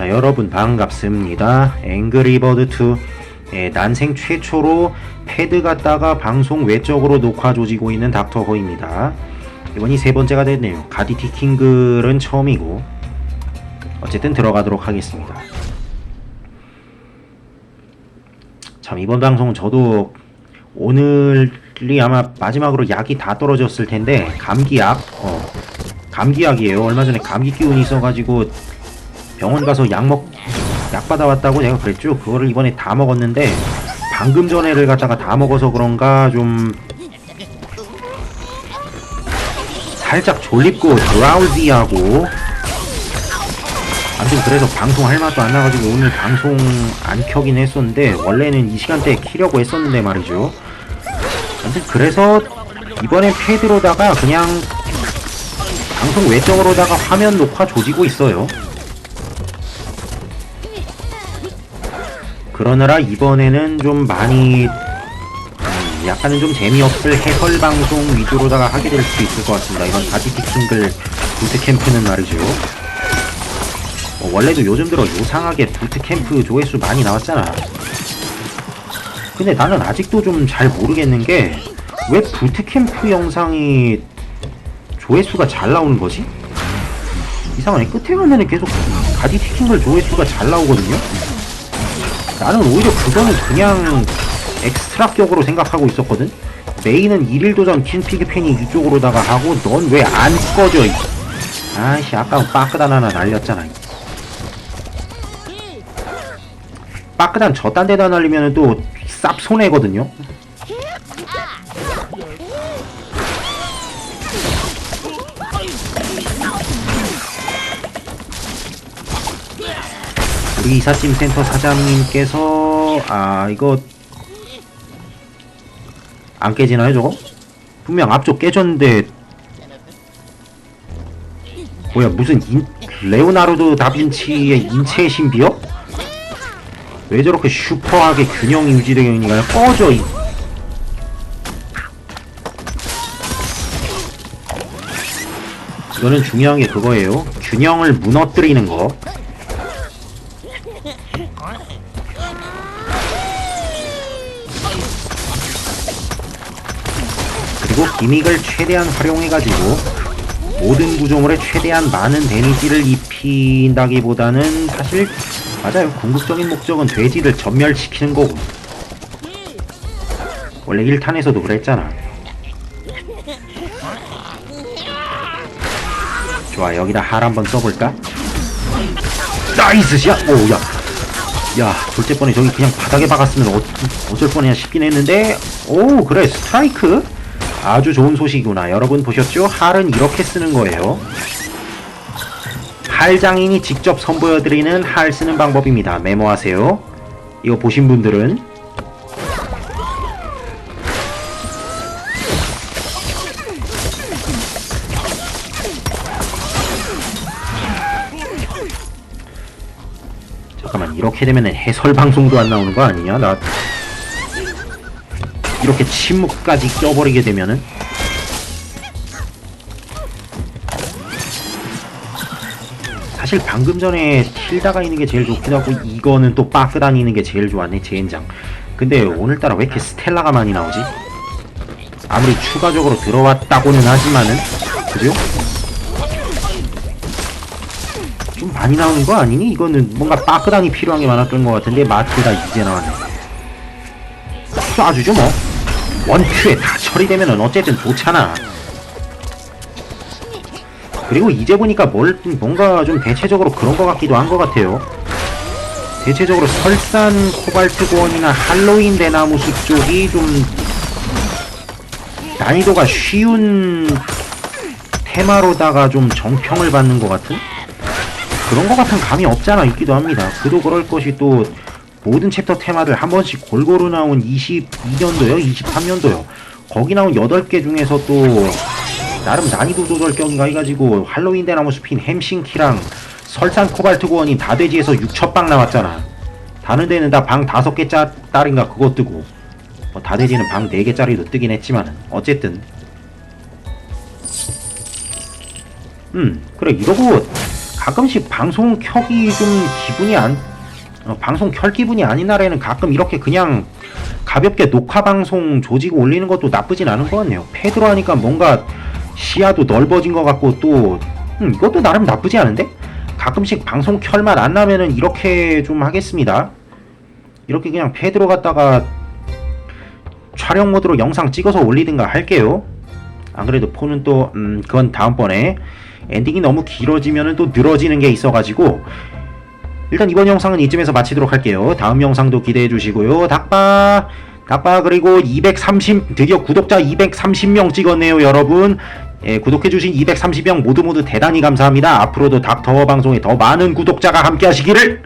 자 여러분 반갑습니다. 앵그리버드2 예, 난생 최초로 패드 갖다가 방송 외적으로 녹화 조지고 있는 닥터호입니다. 이번이 세 번째가 됐네요. 가디티 킹글은 처음이고 어쨌든 들어가도록 하겠습니다. 참 이번 방송은 저도 오늘이 아마 마지막으로 약이 다 떨어졌을 텐데 감기약 어 감기약이에요. 얼마 전에 감기 기운이 있어가지고 병원 가서 약 먹, 약 받아왔다고 내가 그랬죠? 그거를 이번에 다 먹었는데, 방금 전에를 갖다가 다 먹어서 그런가 좀, 살짝 졸립고 드라우지하고, 아무튼 그래서 방송 할 맛도 안 나가지고 오늘 방송 안 켜긴 했었는데, 원래는 이 시간대에 키려고 했었는데 말이죠. 아무튼 그래서, 이번엔 패드로다가 그냥, 방송 외적으로다가 화면 녹화 조지고 있어요. 그러느라 이번에는 좀 많이 음, 약간은 좀 재미없을 해설 방송 위주로다가 하게 될수 있을 것 같습니다. 이번 바디티 킹글 부트캠프는 말이죠. 어, 원래도 요즘 들어 요상하게 부트캠프 조회수 많이 나왔잖아. 근데 나는 아직도 좀 잘 모르겠는 게 왜 부트캠프 영상이 조회수가 잘 나오는 거지? 이상하네. 끝에 가면은 계속 바디티 킹글 조회수가 잘 나오거든요? 나는 오히려 그거는 그냥 엑스트라 격으로 생각하고 있었거든? 메인은 1일 도전 킨피그 팬이 이쪽으로다가 하고 넌 왜 안 꺼져 이 아이씨 아까 빠끄단 하나 날렸잖아 이. 빠끄단 저딴 데다 날리면 또 쌉 손해거든요 우리 이삿짐 센터 사장님께서 아 이거 안 깨지나요 저거? 분명 앞쪽 깨졌는데. 뭐야 무슨 인, 레오나르도 다빈치의 인체의 신비요? 왜 저렇게 슈퍼하게 균형이 유지되니까 꺼져 이. 이거는 중요한 게 그거예요. 균형을 무너뜨리는 거 그리고 기믹을 최대한 활용해가지고 모든 구조물에 최대한 많은 데미지를 입힌다기보다는 사실 맞아요 궁극적인 목적은 돼지를 전멸시키는 거고 원래 1탄에서도 그랬잖아 좋아 여기다 할 한번 써볼까? 나이스 샷! 오야 야 둘째 번에 저기 그냥 바닥에 박았으면 어, 어쩔 뻔했냐 싶긴 했는데. 오 그래 스트라이크? 아주 좋은 소식이구나. 여러분 보셨죠? 할은 이렇게 쓰는 거예요. 할 장인이 직접 선보여드리는 할 쓰는 방법입니다. 메모하세요. 이거 보신 분들은 잠깐만 이렇게 되면은 해설 방송도 안 나오는 거 아니냐? 나 이렇게 침묵까지 껴버리게 되면은 사실 방금 전에 틸다가 있는 게 제일 좋기도 하고 이거는 또 빠크 다니는 게 제일 좋았네 젠장 근데 오늘따라 왜 이렇게 스텔라가 많이 나오지? 아무리 추가적으로 들어왔다고는 하지만은 그죠? 좀 많이 나오는 거 아니니? 이거는 뭔가 빠크단이 필요한 게 많았던 것 같은데 마트가 이제 나왔네. 쏴주죠 뭐. 원큐에 다 처리되면은 어쨌든 좋잖아. 그리고 이제 보니까 뭘 뭔가 좀 대체적으로 그런 것 같기도 한 것 같아요. 대체적으로 설산 코발트 고원이나 할로윈 대나무 숲 쪽이 좀 난이도가 쉬운 테마로다가 좀 정평을 받는 것 같은 그런 것 같은 감이 없잖아 있기도 합니다. 그도 그럴 것이 또 모든 챕터 테마들 한 번씩 골고루 나온 22년도요? 23년도요? 거기 나온 8개 중에서 또 나름 난이도 조절격인가 해가지고 할로윈 대나무 숲인 햄싱키랑 설산 코발트 고원이 다돼지에서 6첫방 나왔잖아. 다른 데는 다 방 5개 짜리인가 그거 뜨고. 뭐 다돼지는 방 4개짜리도 뜨긴 했지만은. 어쨌든. 음 그래 이러고 가끔씩 방송 켜기 좀 기분이 안 어, 방송 켤 기분이 아닌 날에는 가끔 이렇게 그냥 가볍게 녹화 방송 조지고 올리는 것도 나쁘진 않은 것 같네요. 패드로 하니까 뭔가 시야도 넓어진 것 같고 또 음, 이것도 나름 나쁘지 않은데? 가끔씩 방송 켤만 안 나면은 이렇게 좀 하겠습니다. 이렇게 그냥 패드로 갔다가 촬영 모드로 영상 찍어서 올리든가 할게요. 안 그래도 폰은 또 음, 그건 다음번에 엔딩이 너무 길어지면은 또 늘어지는 게 있어가지고 일단 이번 영상은 이쯤에서 마치도록 할게요. 다음 영상도 기대해 주시고요. 닭바 닭바 그리고 230 드디어 구독자 230명 찍었네요, 여러분. 예, 구독해주신 230명 모두 모두 대단히 감사합니다. 앞으로도 닥터워 방송에 더 많은 구독자가 함께 하시기를